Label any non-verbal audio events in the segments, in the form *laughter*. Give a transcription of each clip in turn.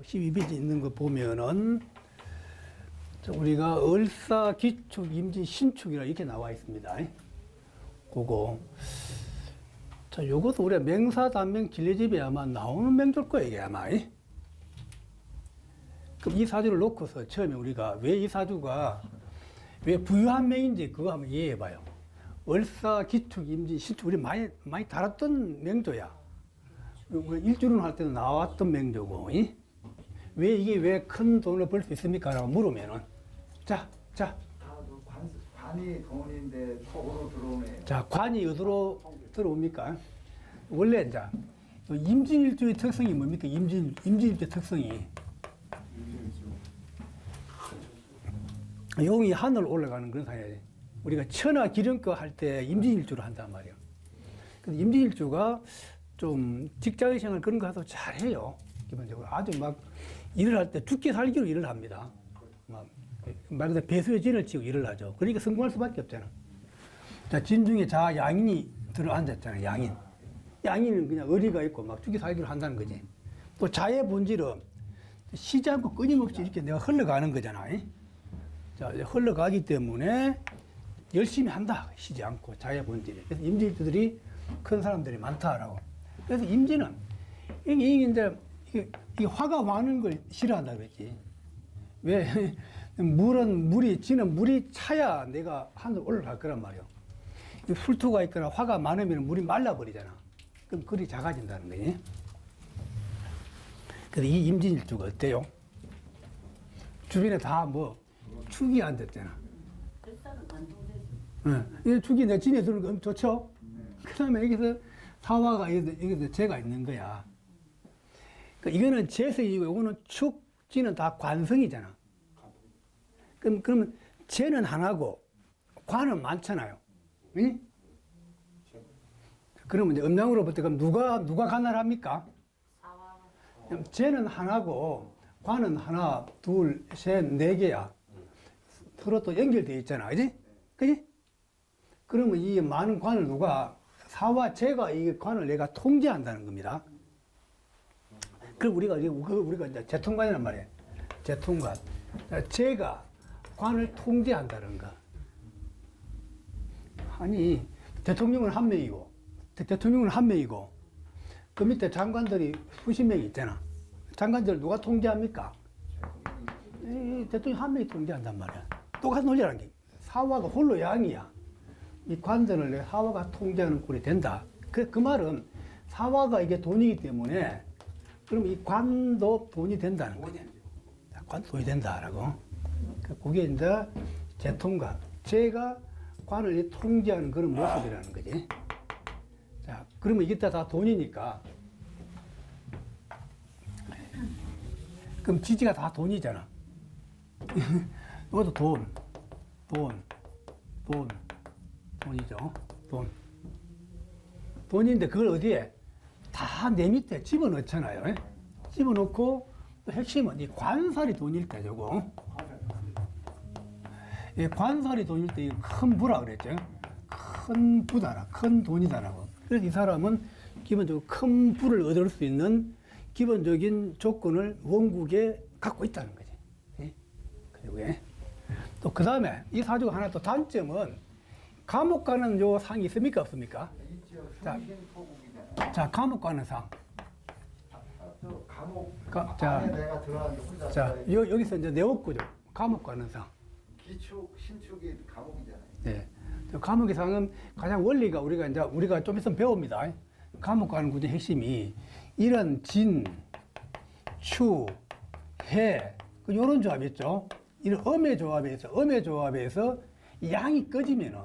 12페이지 있는 거 보면은 자, 우리가 을사 기축 임진 신축이라 이렇게 나와 있습니다. 그거 자 요것도 우리가 맹사 단명 진례집에 아마 나오는 맹조일 거예요 이게 아마 그럼 이 사주를 놓고서 처음에 우리가 왜 이 사주가 왜 부유한 명인지 그거 한번 이해해 봐요. 을사 기축 임진 신축 우리 많이 많이 다뤘던 명조야. 그 일주론 할 때도 나왔던 맹조고, 이? 왜 이게 왜 큰 돈을 벌 수 있습니까? 라고 물으면은, 자, 자, 관, 관이 돈인데 턱으로 들어오네. 자, 관이 어디로 들어옵니까? 원래, 이제, 그 임진일주의 특성이 뭡니까? 임진, 임진일주의 특성이. 용이 하늘 올라가는 그런 상황이에요. 우리가 천하 기름거 할 때 임진일주를 한단 말이에요. 근데 임진일주가 좀 직장 생활 그런 거 해도 잘해요. 기본적으로. 아주 막 일을 할 때 죽기 살기로 일을 합니다. 막, 말 그대로 배수의 진을 치고 일을 하죠. 그러니까 성공할 수밖에 없잖아. 자, 진 중에 자 양인이 들어 앉았잖아, 양인. 양인은 그냥 의리가 있고 막 죽기 살기로 한다는 거지. 또 자의 본질은 쉬지 않고 끊임없이 이렇게 내가 흘러가는 거잖아. 이? 자, 흘러가기 때문에 열심히 한다. 쉬지 않고 자의 본질이. 그래서 임진들이 큰 사람들이 많다라고. 그래서 임진은 이게 이제 이게 화가 많은 걸 싫어한다 그랬지. 왜? *laughs* 물은 물이 지는 물이 차야 내가 하늘 올라갈 거란 말이야. 이 풀투가 있거나 화가 많으면 물이 말라버리잖아. 그럼 글이 작아진다는 거지. 그래서 이 임진일주가 어때요? 주변에 다 뭐 축이 앉았잖아. 일단은 완동되지. 예, 이 축이 내 진에 들어오는 거 좋죠? 그 다음에 여기서 사화가 여기서, 여기서 재가 있는 거야. 그 이거는 재성이고 이거는 축, 진은 다 관성이잖아. 그럼, 그러면 재는 하나고 관은 많잖아요. 응? 그러면 이제 음양으로부터 그럼 누가, 누가 관할 합니까? 사와 그럼 쟤는 하나고 관은 하나, 둘, 셋, 네 개야. 서로 또 연결되어 있잖아. 그지? 그지? 그러면 이 많은 관을 누가 사와 제가 이 관을 내가 통제한다는 겁니다. 그럼 우리가 그 우리가 이제 재통관이란 말이에요. 재통관. 자, 제가 관을 통제한다는 거. 아니 대통령은 한 명이고 대- 대통령은 한 명이고 그 밑에 장관들이 수십 명이 있잖아. 장관들 누가 통제합니까? 이 대통령 한 명이 통제한단 말이야. 똑같은 논리라는 게. 사화가 홀로 양이야. 이 관전을 내 사화가 통제하는 꼴이 된다. 그, 그 말은 사화가 이게 돈이기 때문에 그럼 이 관도 돈이 된다는 거지. 관 돈이 된다라고. 그 그게 이제 재통관. 제가 관을 이 통제하는 그런 모습이라는 거지. 자, 그러면 이게 다 돈이니까. 그럼 지지가 다 돈이잖아. *laughs* 이것도 돈, 돈, 돈, 돈이죠. 돈. 돈인데 그걸 어디에? 다 내 밑에 집어넣잖아요. 예? 집어넣고 또 핵심은 이 관살이 돈일 때 저거. 이 관살이 돈일 때 큰 부라 그랬죠. 큰 부다라, 큰 돈이다라고. 그래서 이 사람은 기본적으로 큰 부를 얻을 수 있는 기본적인 조건을 원국에 갖고 있다는 거지. 예? 그리고 예. 또그 다음에 이 사주가 하나 또 단점은 감옥 가는 요 상이 있습니까 없습니까? 자. 자 감옥 가는 상. 저 감옥 가- 자. 안에 내가 들어왔는데 혼자 자 여, 여기서 이제 내업구죠. 감옥 가는 상. 기축 신축이 감옥이잖아요. 네. 저 감옥의 상은 가장 원리가 우리가 이제 우리가 좀 있으면 배웁니다. 감옥 가는 구조 핵심이 이런 진, 추, 해, 그 요런 조합 있죠. 이런 음의 조합에서, 음의 조합에서 양이 꺼지면은,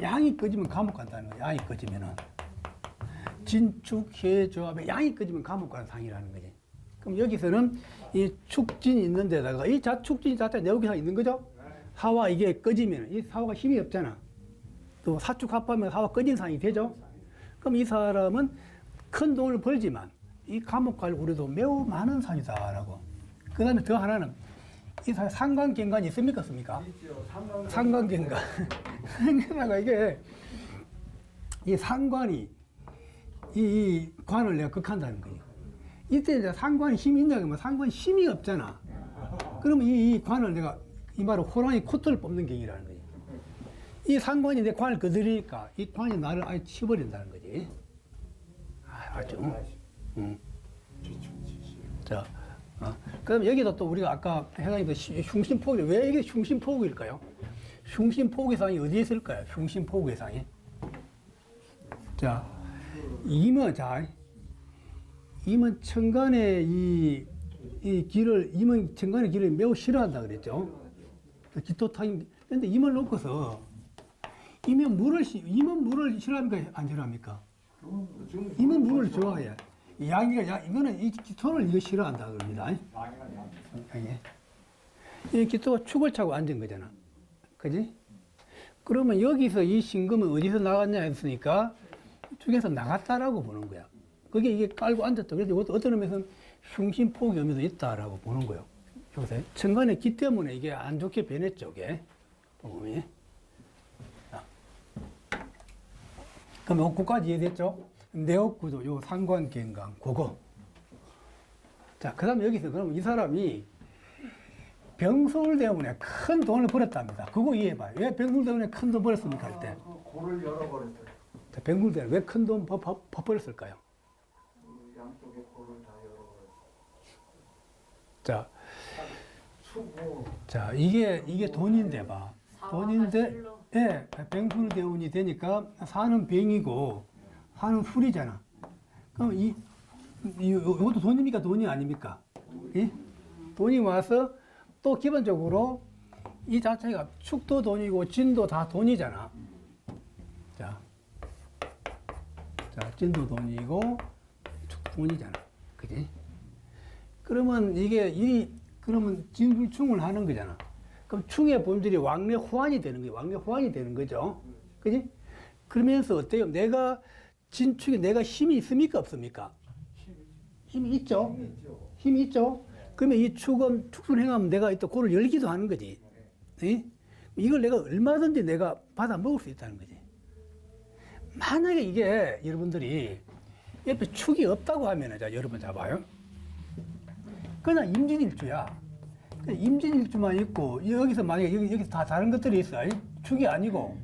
양이 꺼지면 감옥 간다는 거야. 양이 꺼지면은. 진축, 해 조합에 양이 꺼지면 감옥 가는 상이라는 거지. 그럼 여기서는 이 축진이 있는 데다가 이 자, 축진이 자체 내오기상 있는 거죠? 사화 이게 꺼지면 이 사화가 힘이 없잖아. 또 사축 합하면 사화 꺼진 상이 되죠? 그럼 이 사람은 큰 돈을 벌지만 이 감옥 갈 우려도 매우 많은 상이다라고. 그 다음에 더 하나는 이 사람 상관경관이 있습니까? 없습니까? 있죠. 상관 상관경관. *laughs* 그러다가 이게 이 상관이 이, 이 관을 내가 극한다는 거예요. 이때 이제 상관이 힘이 있냐 그러면 상관이 힘이 없잖아. 그러면 이, 이 관을 내가 이 말은 호랑이 코털을 뽑는 경이라는 거지. 이 상관이 내 관을 거드리니까 이 관이 나를 아예 치버린다는 거지. 아, 맞죠? 응. 자, 어. 그럼 여기도 또 우리가 아까 시- 흉심포구, 왜 이게 흉심포구일까요? 흉심포구상이 어디에 있을까요? 흉심포구상이. 자, 임은, 자, 임은 천간의 이, 이 길을, 임은 천간의 길을 매우 싫어한다 그랬죠? 기토 타임. 근데 임을 놓고서, 임은 물을, 시- 임은 물을 싫어합니까? 안 싫어합니까? 임은 물을 좋아해. 양이가, 야, 이거는 이 기토를 이거 싫어한다 그럽니다. 양이. 이 기토가 축을 차고 앉은 거잖아. 그지? 그러면 여기서 이 신금은 어디서 나갔냐 했으니까 축에서 나갔다라고 보는 거야. 그게 이게 깔고 앉았다. 그래서 이것도 어떤 의미에서는 흉심포기 의미도 있다라고 보는 거예요. 여기서 천간의 기 때문에 이게 안 좋게 변했죠. 복음이. 자. 그럼 요거까지 이해됐죠? 내업구도, 요 상관 경강, 그거. 자, 그 다음에 여기서 그럼 이 사람이 병술 때문에 큰 돈을 벌었답니다. 그거 이해해봐요. 왜 병술 때문에 큰 돈 벌었습니까? 할 때. 그 고를 열어버렸어요. 자, 때문에 왜큰돈 열어버렸어요. 자, 자, 이게, 이게 돈인데 봐. 돈인데. 예, 병술 대운이 되니까 사는 병이고, 사는 풀이잖아. 그럼 이, 이, 요- 요것도 돈입니까? 돈이 아닙니까? 예? 돈이 와서 또 기본적으로 이 자체가 축도 돈이고 진도 다 돈이잖아. 자, 자, 진도 돈이고 축 돈이잖아. 그지? 그러면 이게 이 그러면 진불충을 하는 거잖아. 그럼 충의 본질이 왕래 호환이 되는 거예요. 왕래 호환이 되는 거죠. 그지? 그러면서 어때요? 내가 진축에 내가 힘이 있습니까? 없습니까? 힘이 있죠. 힘이 있죠. 그러면 이 축은 축순 행하면 내가 또 골을 열기도 하는 거지. 예? 이걸 내가 얼마든지 내가 받아 먹을 수 있다는 거지. 만약에 이게 여러분들이 옆에 축이 없다고 하면은 자 여러분 잡아요. 그냥 임진일주야. 임진일주만 있고 여기서 만약에 여기 여기서 다 다른 것들이 있어. 축이 아니고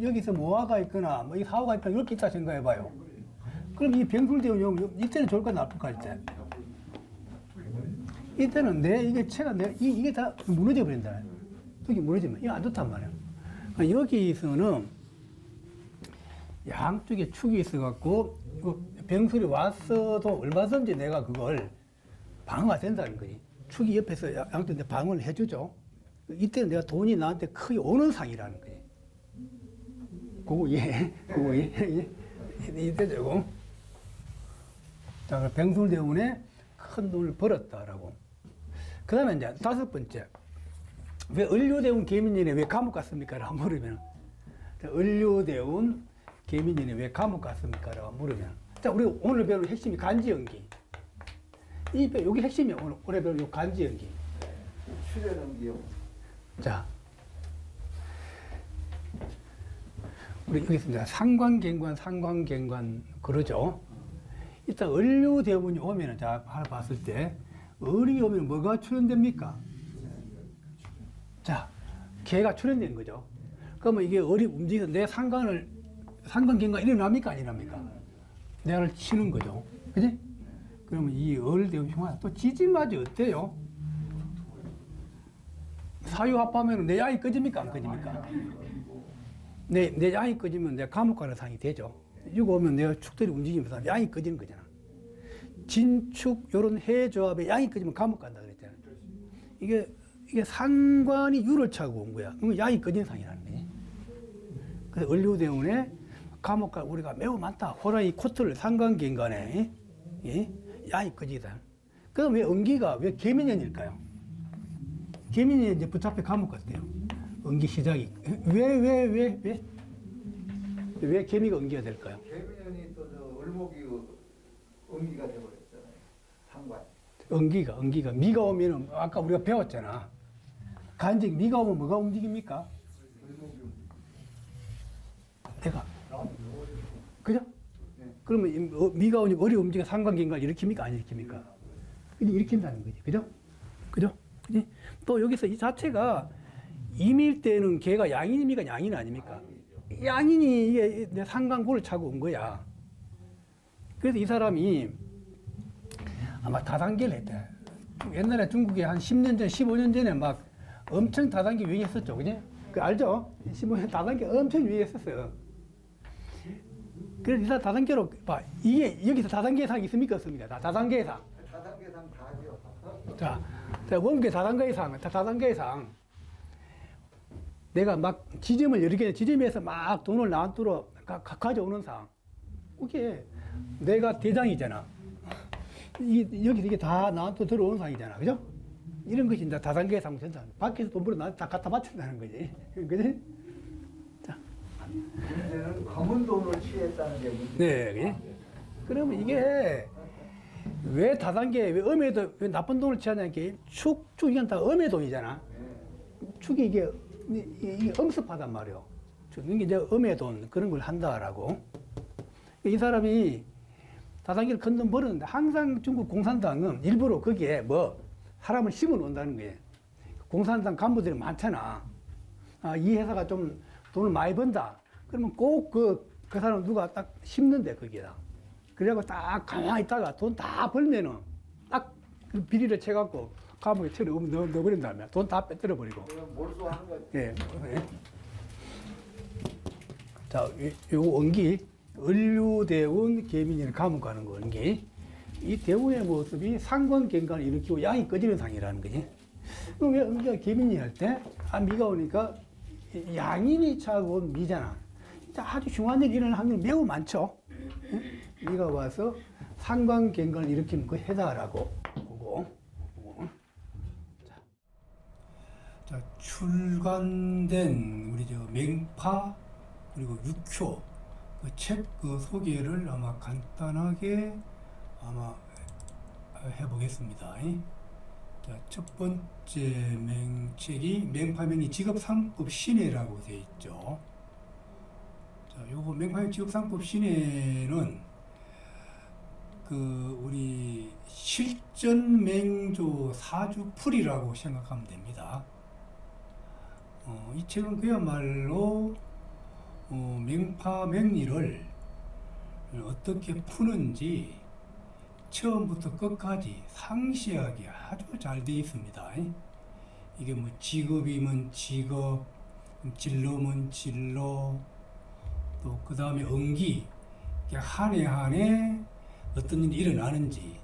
여기서 모화가 있거나 뭐이 사화가 있거나 이렇게 있다 생각해봐요. 그럼 이 병술대원 이때는 좋을까 나쁠까 이때? 이때는 내 이게 체가 내 이, 이게 다 무너져 버린다. 여기 무너지면 이거 안 좋단 말이야. 여기서는 양쪽에 축이 있어갖고 이거 병술이 왔어도 얼마든지 내가 그걸 방어가 된다는 거지. 축이 옆에서 양- 양쪽 내 방어를 해주죠. 이때는 내가 돈이 나한테 크게 오는 상이라는 거지. 그거 예, 그거 예, 예, 이때죠. 자, 그 병술 때문에 큰 돈을 벌었다라고. 그 다음에 이제 다섯 번째. 왜 을료대운 개민년에 왜 감옥 갔습니까? 라고 물으면. 자, 을료대운 개민년에 왜 감옥 갔습니까? 라고 물으면. 자, 우리 오늘 배울 핵심이 간지 연기. 이, 배- 여기 핵심이 오늘, 오늘 배울 요 간지 연기. 출연한 기요. 자. 우리 여기 있습니다. 상관경관, 상관경관, 그러죠. 일단 을료대운이 오면은, 자, 봤을 때, 을이 오면 뭐가 출현됩니까? 자, 개가 출현된 거죠. 그러면 이게 을이 움직여서 내 상관을, 상관경관 일어납니까? 안 일어납니까? 내를 치는 거죠. 그지? 그러면 이 을대운 흉화, 또 지지마저 어때요? 사유합하면 내 양이 꺼집니까? 안 꺼집니까? 내, 내 양이 꺼지면 내가 감옥 가는 상이 되죠. 이거 오면 내가 축들이 움직이면서 양이 꺼지는 거잖아. 진축, 요런 해조합에 양이 꺼지면 감옥 간다 그랬잖아. 이게, 이게 상관이 유를 차고 온 거야. 그러면 양이 꺼진 상이라는 거지. 그래서 을류대운에 감옥 가 우리가 매우 많다. 호랑이 코트를 상관경간에, 예? 양이 꺼지다. 그럼 왜 음기가 왜 개미년일까요? 개민이 이제 붙잡혀 감옥 갔대요. 응기 시작이 왜 왜 왜 왜? 왜 개미가 응기가 될까요? 개미년이 또 저 을목이 응기가 돼버렸잖아요. 상관. 응기가 응기가 미가 오면은 아까 우리가 배웠잖아. 간직 미가 오면 뭐가 움직입니까? 내가 그죠? 그러면 이 어, 미가 오니까 어리 움직여 상관계인가 일으킵니까? 안 일으킵니까? 근데 일으킨다는 거지. 그죠? 그죠? 그지? 또 여기서 이 자체가 임일 때는 개가 양인입니까? 양인 아닙니까? 양인이 이게 내 상관고를 차고 온 거야. 그래서 이 사람이 아마 다단계를 했대. 옛날에 중국에 한 10년 전, 15년 전에 막 엄청 다단계 유행했었죠. 그지? 그 알죠? 15년 다단계 엄청 유행했었어요. 그래서 이 사람 다단계로 봐. 이게 여기서 다단계 이상 있습니까? 없습니까? 다 다단계 이상. 다단계 상 다 하죠. 자, 자 원계 다단계 이상, 다 다단계 이상. 내가 막 지점을 여러 개, 지점에서 막 돈을 나한테로 가, 가져오는 상. 그게 내가 대장이잖아. 이, 여기서 이게 다 나한테 들어오는 상이잖아. 그죠? 이런 것이 이제 다단계 상 된다. 밖에서 돈 벌어 나한테 다 갖다 바친다는 거지. *laughs* 그지? 문제는 검은 돈을 취했다는 게 문제. 네, 그지? 그러면 이게 왜 다단계, 왜 음에도 왜 나쁜 돈을 취하냐, 이게 축, 축, 이건 다 음의 돈이잖아. 축이 이게, 이- 이게 엄습하단 말이요. 축, 이게 이제 음의 돈, 그런 걸 한다라고. 이 사람이 다단계를 큰돈 벌었는데 항상 중국 공산당은 일부러 거기에 뭐 사람을 심어 놓는다는 거예요. 공산당 간부들이 많잖아. 아, 이 회사가 좀 돈을 많이 번다. 그러면 꼭 그, 그 사람 누가 딱 심는데, 거기에다. 그래갖고 딱 가만히 있다가 돈 다 벌면은 딱 그 비리를 채갖고 감옥에 처리 넣어, 넣어버린 다음에 돈 다 빼뜨려 버리고. 그럼 몰수하는 거죠. 예. 예. 자, 요, 요 원기, 을류대운 개민이를 감옥 가는 거, 원기. 이 대운의 모습이 상관경관을 일으키고 양이 꺼지는 상이라는 거지. 그럼 왜 은기가 개민이 할 때, 아, 미가 오니까 이 양인이 차고 온 미잖아. 진짜 아주 중요한 일이 일어날 확률이 매우 많죠. 응? 미가 와서 상관경관을 일으키는 그 해다라고 보고. 보고. 자, 출간된 우리 저 맹파 그리고 육효 그 책 그 소개를 아마 간단하게 아마 해보겠습니다. 자, 첫 번째 맹책이 맹파명이 직업 상급 신해라고 되어 있죠. 자, 요거 직업 상급 신해는 그 우리 실전 맹조 사주풀이라고 생각하면 됩니다. 어, 이 책은 그야말로 어, 명파명리를 어떻게 푸는지 처음부터 끝까지 상세하게 아주 잘 되어 있습니다. 이게 뭐 직업이면 직업, 진로면 진로, 또 그 다음에 응기, 한해 한해 어떤 일이 일어나는지,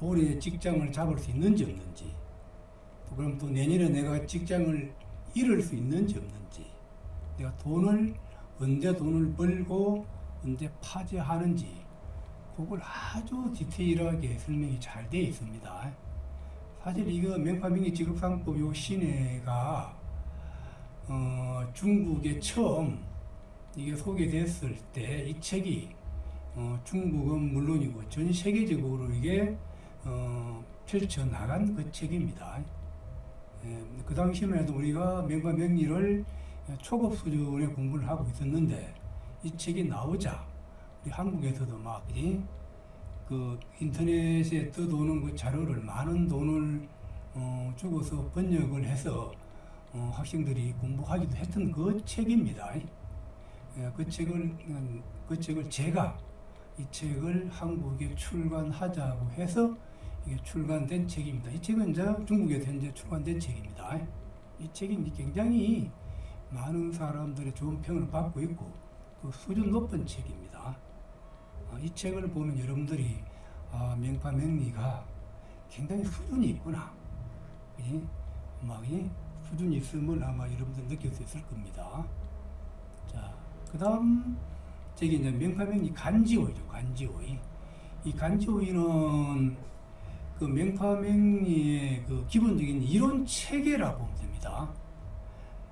올해 직장을 잡을 수 있는지 없는지, 또 그럼 또 내년에 내가 직장을 잃을 수 있는지 없는지, 내가 돈을 언제 돈을 벌고 언제 파지하는지, 그걸 아주 디테일하게 설명이 잘 되어 있습니다. 사실 이거 명파명의 직업상법 요 시내가 어, 중국에 처음 이게 소개됐을 때 이 책이 어, 중국은 물론이고 전 세계적으로 이게 어, 펼쳐 나간 그 책입니다. 예, 그 당시만 해도 우리가 명과 명리를 초급 수준의 공부를 하고 있었는데 이 책이 나오자 한국에서도 막 이, 그 인터넷에 떠도는 그 자료를 많은 돈을 어, 주고서 번역을 해서 어, 학생들이 공부하기도 했던 그 책입니다. 예, 그 책을 음, 그 책을 제가 이 책을 한국에 출간하자고 해서 이게 출간된 책입니다. 이 책은 이제 중국에서 현재 출간된 책입니다. 이 책이 굉장히 많은 사람들의 좋은 평을 받고 있고 그 수준 높은 책입니다. 아, 이 책을 보면 여러분들이 아, 명파명리가 굉장히 수준이 있구나. 이, 막 이, 수준이 있음을 아마 여러분들 느낄 수 있을 겁니다. 자, 그 다음 책이 이제 명파명리 간지오이죠. 간지오이. 이 간지오이는 그 명파명리의 그 기본적인 이론 체계라고 보면 됩니다.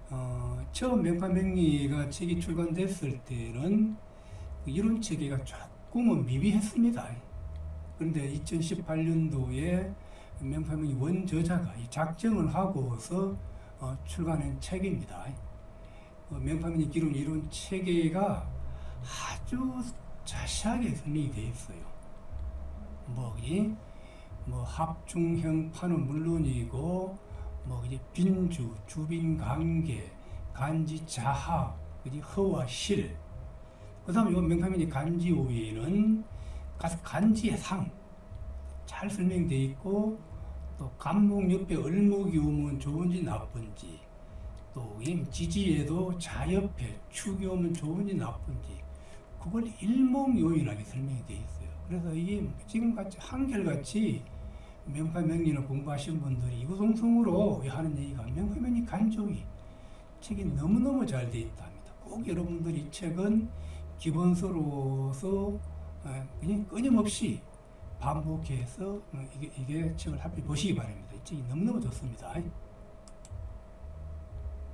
어, 처음 명파명리가 책이 출간됐을 때는 그 이론 체계가 조금은 미비했습니다. 그런데 2018년도에 명파명리 원저자가 이 작정을 하고서 어, 출간한 책입니다. 어, 명파명리 기론 이론 체계가 아주 자세하게 설명이 되어 있어요. 뭐, 이, 뭐 합중형 파는 물론이고 뭐 이제 빈주, 주빈 관계, 간지 자하, 그지 허와 실. 그다음에 요 명파명이 간지 오위에는 간지의 상 잘 설명되어 있고 또 간목 옆에 을목이 오면 좋은지 나쁜지 또이 지지에도 자옆에 축이 오면 좋은지 나쁜지 그걸 일목요인하게 설명이 되어 있어요. 그래서 이게 지금같이 한결같이 명파명리를 공부하신 분들이 이구동성으로 하는 얘기가 명파명리 간조기 책이 너무너무 잘 되어 있다 합니다. 꼭 여러분들이 이 책은 기본서로서 어, 그냥 끊임없이 반복해서 어, 이게, 이게 책을 합해 보시기 바랍니다. 이 책이 너무너무 좋습니다.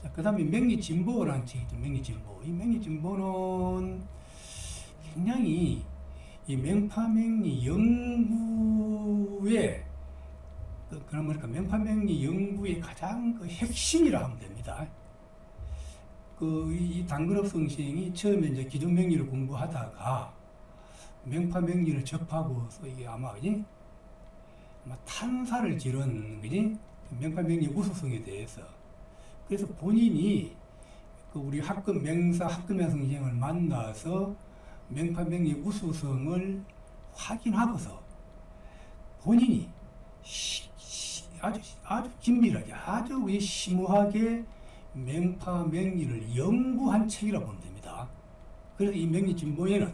자, 그 다음에 명리진보라는 책이죠. 명리진보. 이 명리진보는 굉장히 이 명파명리 연구의 그, 그런 뭐랄까 명파명리 연구의 가장 그 핵심이라 하면 됩니다. 그이 당근업 성생이 처음에 이제 기존 명리를 공부하다가 명파 명리를 접하고서 이게 아마 그지 아마 탄사를 지른 그지 명파 명리 우수성에 대해서 그래서 본인이 그 우리 학급 명사 학급명 선생을 만나서 명파 명리 우수성을 확인하고서 본인이 시- 시- 아주 아주 긴밀하게 아주 이 심오하게 명파 명리를 연구한 책이라 보면 됩니다. 그래서 이 명리 진보에는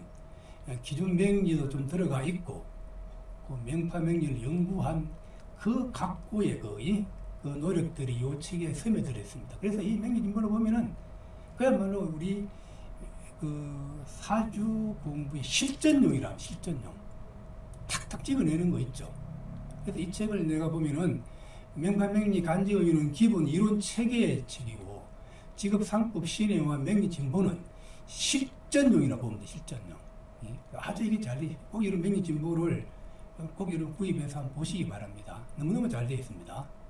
기존 명리도 좀 들어가 있고 그 명파 명리를 연구한 그 각고의 그, 이, 그 노력들이 이 책에 스며들어 있습니다. 그래서 이 명리 진보를 보면은 그야말로 우리 그 사주 공부의 실전용이라 실전용 탁탁 찍어내는 거 있죠. 그래서 이 책을 내가 보면은 명파명리 간지의는 기본 이론 체계의 책이고 직업상법 신혜와 명리 진보는 실전용이라 돼 실전용. 예? 아주 이게 잘 돼. 꼭 이런 명리 진보를 꼭 이런 구입해서 보시기 바랍니다. 너무너무 잘 되어 있습니다.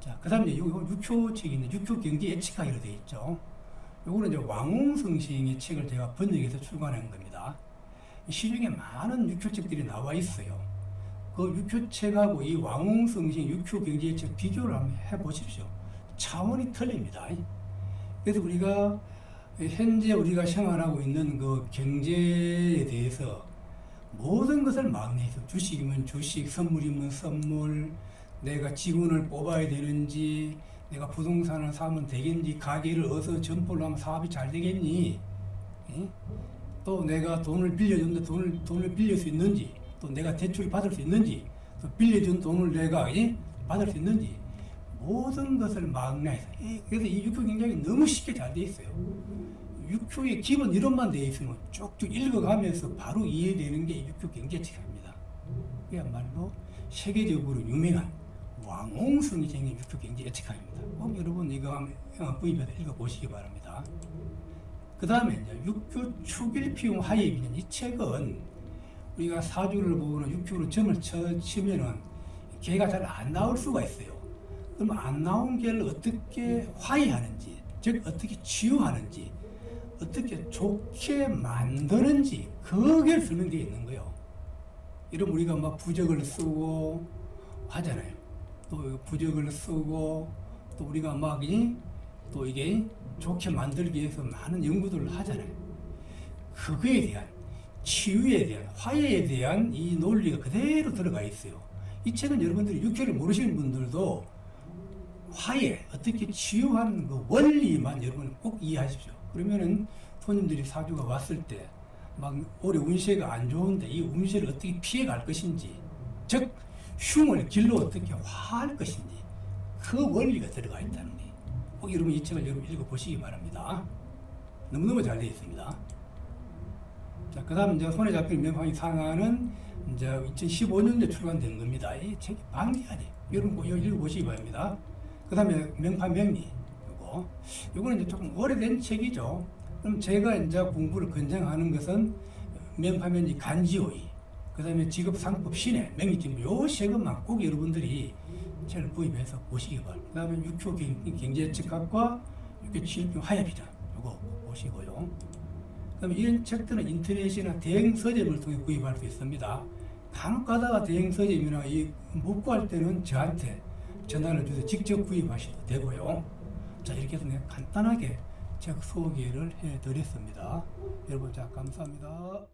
자, 그 다음에 요, 요 6호 책이 있는데 6호 경제 예측하기로 되어 있죠. 요거는 이제 왕홍성 시인의 책을 제가 번역해서 출간한 겁니다. 시중에 많은 육효책들이 나와 있어요. 그 육효책하고 이 왕홍성 시인 육효 경제책 비교를 한번 해보십시오. 차원이 틀립니다. 그래서 우리가 현재 우리가 생활하고 있는 그 경제에 대해서 모든 것을 막내해서 주식이면 주식, 선물이면 선물, 내가 직원을 뽑아야 되는지, 내가 부동산을 사면 되겠는지, 가게를 어서 점포를 하면 사업이 잘 되겠니? 예? 또 내가 돈을 빌려줬는데 돈을, 돈을 빌릴 수 있는지, 또 내가 대출 받을 수 있는지, 또 빌려준 돈을 내가 예? 받을 수 있는지, 모든 것을 막내해서. 예, 그래서 이 육효 굉장히 너무 쉽게 잘 돼 있어요. 육효의 기본 이론만 돼 있으면 쭉쭉 읽어가면서 바로 이해되는 게 육효 경제책입니다. 그야말로 세계적으로 유명한 왕홍성이 생긴 육효 경제 예측학입니다. 꼭 여러분 이거 한번 어, 구입해서 읽어보시기 바랍니다. 그 다음에 이제 육효 축일피용 하예비는 이 책은 우리가 사주를 보거나 육효로 점을 쳐, 치면은 개가 잘 안 나올 수가 있어요. 그럼 안 나온 개를 어떻게 화해하는지, 즉 어떻게 치유하는지, 어떻게 좋게 만드는지 그게 설명되어 있는 거예요. 이런 우리가 막 부적을 쓰고 하잖아요. 또 부적을 쓰고 또 우리가 막또 이게 좋게 만들기 위해서 많은 연구들을 하잖아요. 그거에 대한 치유에 대한 화해에 대한 이 논리가 그대로 들어가 있어요. 이 책은 여러분들이 육회를 모르시는 분들도 화해 어떻게 치유하는 그 원리만 여러분 꼭 이해하십시오. 그러면은 손님들이 사주가 왔을 때 막 올해 운세가 안 좋은데 이 운세를 어떻게 피해갈 것인지 즉 흉을 길로 어떻게 화할 것인지 그 원리가 들어가 있다는 거예요. 꼭 여러분 이 책을 여러분 읽어보시기 바랍니다. 너무너무 잘 되어 있습니다. 자, 그 다음 이제 손에 잡힌 명황이 상하는 이제 2015년도에 출간된 겁니다. 이 책이 방대하네. 여러분 꼭 읽어보시기 바랍니다. 그 다음에 명파 명리. 요거. 요거는 이제 조금 오래된 책이죠. 그럼 제가 이제 공부를 권장하는 것은 명파 명리 간지오이. 그 다음에 직업상법 신의 명리진부 요세 것만 꼭 여러분들이 책을 구입해서 보시기 바랍니다. 그 다음에 육효 경- 경제측학과 육효 치료병 하야비전 요거 보시고요. 그 그럼 이런 책들은 인터넷이나 대행 서점을 통해 구입할 수 있습니다. 간혹 가다가 대행 서점이나 이 못 구할 때는 저한테 전화를 주셔서 직접 구입하셔도 되고요. 자 이렇게 해서 간단하게 책 소개를 해드렸습니다. 여러분 자 감사합니다.